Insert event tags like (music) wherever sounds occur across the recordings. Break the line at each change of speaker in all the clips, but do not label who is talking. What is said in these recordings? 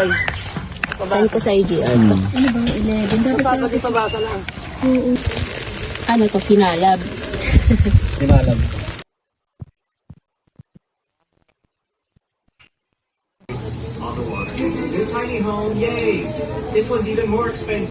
Saan ko sa IG? Ano bang 11? Dapat
Papa, di pa basa lang.
Oo. Ano to? Sinayab. (laughs)
Sinalam.
New tiny home, yay! This one's even more expensive.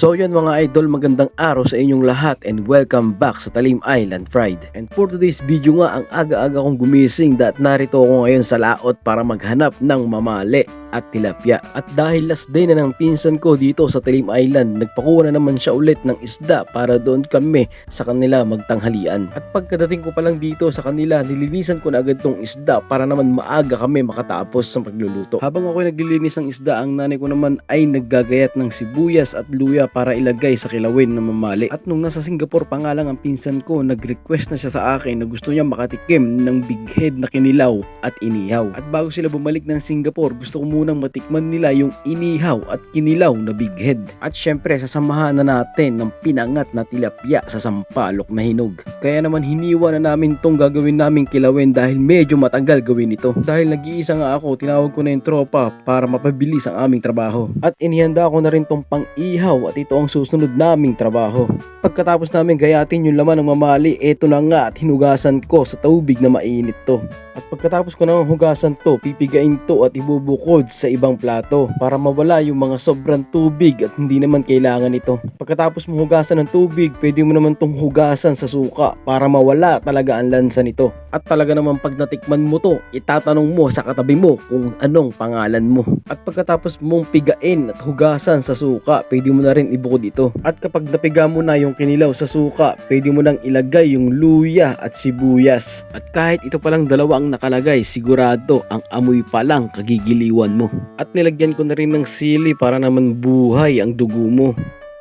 So yun mga idol, magandang araw sa inyong lahat and welcome back sa Talim Island Pride. And for today's video nga, ang aga-aga kong gumising dahil narito ako ngayon sa laot para maghanap ng mamali at tilapia. At dahil last day na ng pinsan ko dito sa Talim Island, nagpakuha na naman siya ulit ng isda para doon kami sa kanila magtanghalian. At pagkadating ko pa lang dito sa kanila, nilinisan ko na agad tong isda para naman maaga kami makatapos sa pagluluto. Habang ako naglilinis ng isda, ang nanay ko naman ay naggagayat ng sibuyas at luya para ilagay sa kilawin na mamali. At nung nasa Singapore pa nga lang ang pinsan ko, nag-request na siya sa akin na gusto niya makatikim ng big head na kinilaw at inihaw. At bago sila bumalik ng Singapore, gusto ko munang matikman nila yung inihaw at kinilaw na big head. At syempre, sasamahan na natin ng pinangat na tilapia sa sampalok na hinog. Kaya naman hiniwa na namin tong gagawin naming kilawin dahil medyo matagal gawin ito. Dahil nag-iisa nga ako, tinawag ko na yung tropa para mapabilis ang aming trabaho. At inihanda ko na rin tong pang-ihaw at ito ang susunod naming trabaho. Pagkatapos namin gayatin yung laman ng mamali, eto na nga at hinugasan ko sa tubig na mainit to. At pagkatapos ko nang hugasan to, pipigain to at ibubukod sa ibang plato para mawala yung mga sobrang tubig at hindi naman kailangan ito. Pagkatapos mo hugasan ng tubig, pwede mo naman tong hugasan sa suka para mawala talaga ang lansa nito. At talaga naman pag natikman mo to, itatanong mo sa katabi mo kung anong pangalan mo. At pagkatapos mong pigain at hugasan sa suka, pwede mo na rin ibukod ito. At kapag napiga mo na yung kinilaw sa suka, pwede mo nang ilagay yung luya at sibuyas. At kahit ito palang dalawa ang nakalagay, sigurado ang amoy pa lang kagigiliwan mo. At nilagyan ko na rin ng sili para naman buhay ang dugo mo.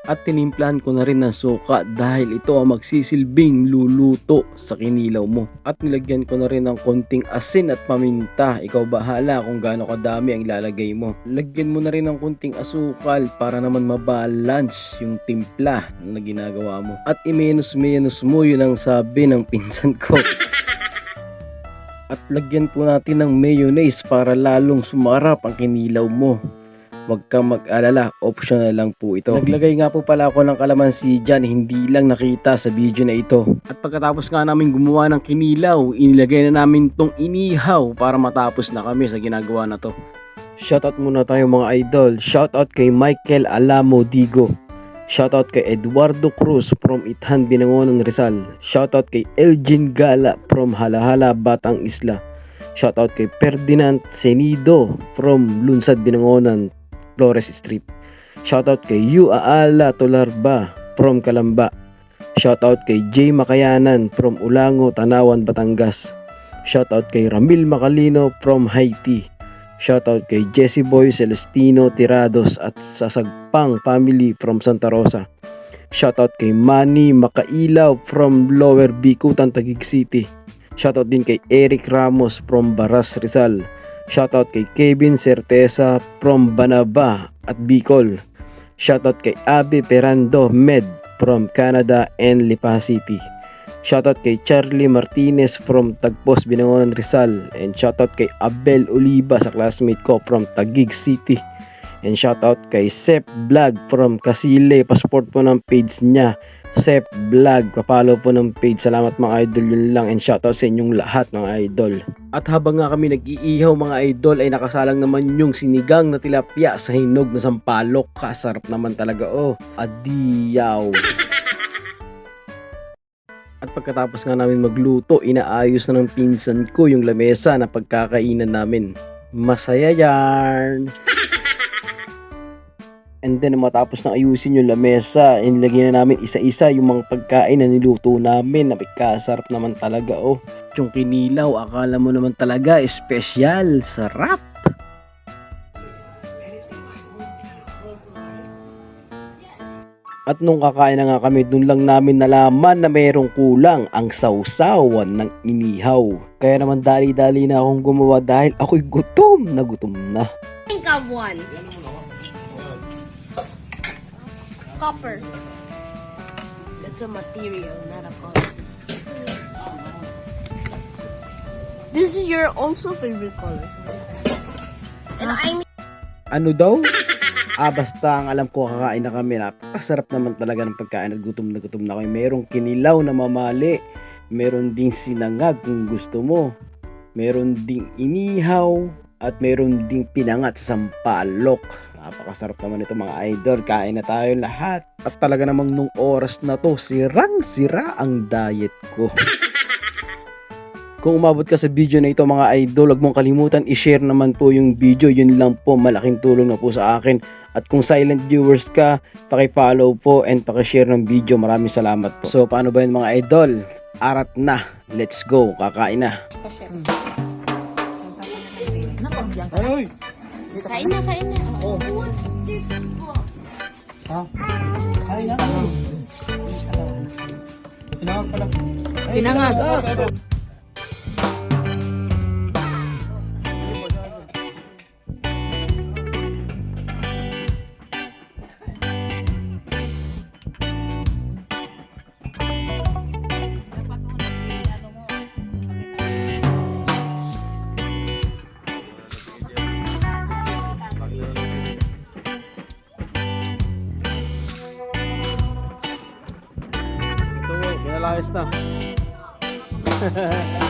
At tinimplahan ko na rin ng suka dahil ito ang magsisilbing luluto sa kinilaw mo. At nilagyan ko na rin ng konting asin at paminta. Ikaw bahala kung gaano kadami ang ilalagay mo. Lagyan mo na rin ng konting asukal para naman mabalance yung timpla na ginagawa mo. At imenus-menus mo yun ang sabi ng pinsan ko. (laughs) At lagyan po natin ng mayonnaise para lalong sumarap ang kinilaw mo. Huwag kang mag-alala, optional lang po ito. Naglagay nga po pala ako ng kalamansi dyan, hindi lang nakita sa video na ito. At pagkatapos nga namin gumawa ng kinilaw, inilagay na namin tong inihaw para matapos na kami sa ginagawa na to. Shoutout muna tayo mga idol. Shoutout kay Michael Alamo Digo. Shoutout kay Eduardo Cruz from Ithan, Binangonan, Rizal. Shoutout kay Elgin Gala from Halahala, Batang Isla. Shoutout kay Ferdinand Senido from Lunsad, Binangonan, Flores Street. Shoutout kay Yu Aala Tolarba from Kalamba. Shoutout kay Jay Makayanan from Ulango, Tanawan, Batangas. Shoutout kay Ramil Macalino from Haiti. Shoutout kay Jesse Boy Celestino Tirados at Sasagpang family from Santa Rosa. Shoutout kay Manny Makailaw from Lower Bikutan, Taguig City. Shoutout din kay Eric Ramos from Baras Rizal. Shoutout kay Kevin Certeza from Banaba at Bicol. Shoutout kay Abe Perando Med from Canada and Lipa City. Shoutout kay Charlie Martinez from Tagpos, Binangonan, Rizal. And shoutout kay Abel Oliva sa classmate ko from Taguig City. And shoutout kay Sep Vlog from Kasile. Passport po ng page niya. Sep Vlog. Papalo po ng page. Salamat mga idol. Yun lang. And shoutout sa inyong lahat mga idol. At habang nga kami nag-iihaw mga idol ay nakasalang naman yung sinigang na tilapia sa hinog na sampalok. Kasarap naman talaga oh. Adiyaw. At pagkatapos nga namin magluto, inaayos na ng pinsan ko yung lamesa na pagkakainan namin. Masaya yarn! (laughs) And then matapos na ayusin yung lamesa, inilagay na namin isa-isa yung mga pagkain na niluto namin na kasarap naman talaga oh. Yung kinilaw, akala mo naman talaga, espesyal, sarap! At nung kakain na nga kami, dun lang namin nalaman na mayroong kulang ang sausawan ng inihaw. Kaya naman dali-dali na akong gumawa dahil ako'y gutom na gutom na.
Think of one. Copper. That's a material, not a color. This is your also favorite color. And I mean,
Ano daw? Ah, basta ang alam ko kakain na kami. Napakasarap naman talaga ng pagkain at gutom na gutom na kami. Merong kinilaw na mamali. Meron ding sinangag kung gusto mo. Meron ding inihaw. At meron ding pinangat sa sampalok. Napakasarap naman ito mga idol. Kain na tayo lahat. At talaga namang nung oras na to, sirang-sira ang diet ko. (laughs) Kung umabot ka sa video na ito mga idol, huwag mong kalimutan i-share naman po yung video. Yun lang po, malaking tulong na po sa akin. At kung silent viewers ka, paki-follow po and paki-share ng video. Maraming salamat po. So paano ba yun mga idol? Arat na. Let's go. Kakain na.
kain na, kain na. Sinangag.
Ito, pinalayas na. (laughs)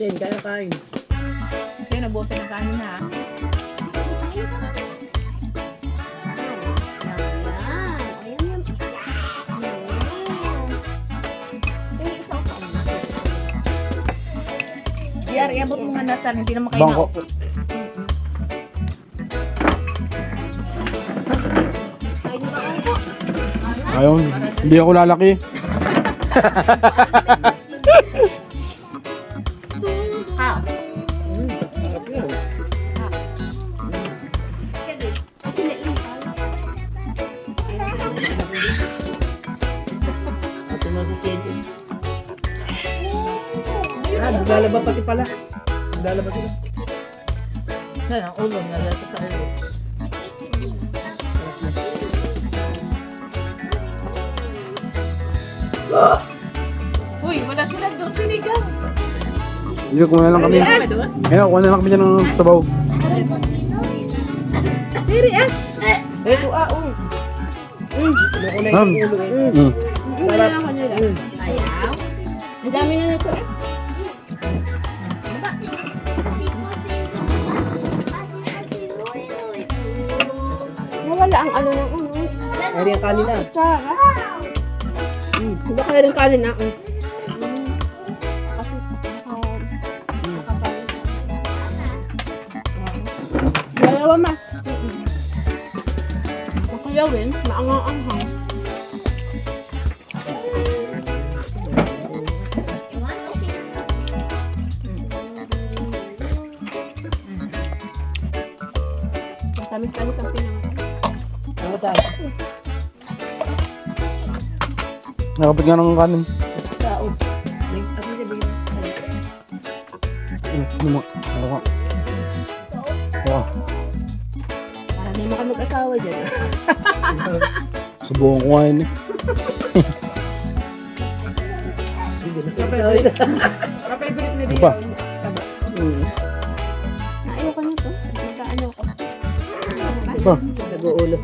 Ten, kaya na kain.
Kaya nabuto ng kanin ha. Yar, iabot mo nga nasan, hindi na makain
Bangko. Ayaw, hindi ako lalaki. (laughs) naglalaba pati pala. Naglalaba sila.
Kaya ang ulo nga dito sa ulo. Uy, wala sila doon sinigang.
Hindi, kuha na lang kami. Ayun, kuha na lang kami dyan ng sabaw.
Siri ah. Ito ah, oh.
Ma'am. Mm.
Wala lang kanila. Ayaw. Ang dami na nito eh. Nawala ang ano ng ano.
Kaya yung kanin na.
Tsaka. Mm. Hindi kaya rin kanin na. Mm. Kasi um, Dalawa ma. Makayawin, maangang-anghang.
Nakapit nga ng kanin.
Sao. Ako siya bigyan.
Mm, Ano mo? Ano ka? Wow.
Para di mo ka mag-asawa dyan.
Subukan ko nga yun eh.
Ka-favorite (laughs) na
Ano?
Hmm.
Ayaw ko nito. Magkaano ko.
Ano pa?
Nag-uulo.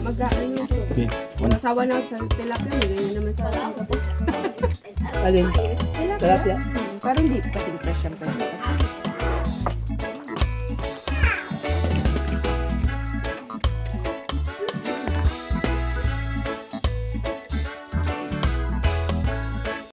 Magkaano nyo po.
Okay.
Wala asawa na sa tilapia. May ganyan naman sa akin po.
Alin?
Tilapia. Hmm, Pero hindi. Ito siyempre.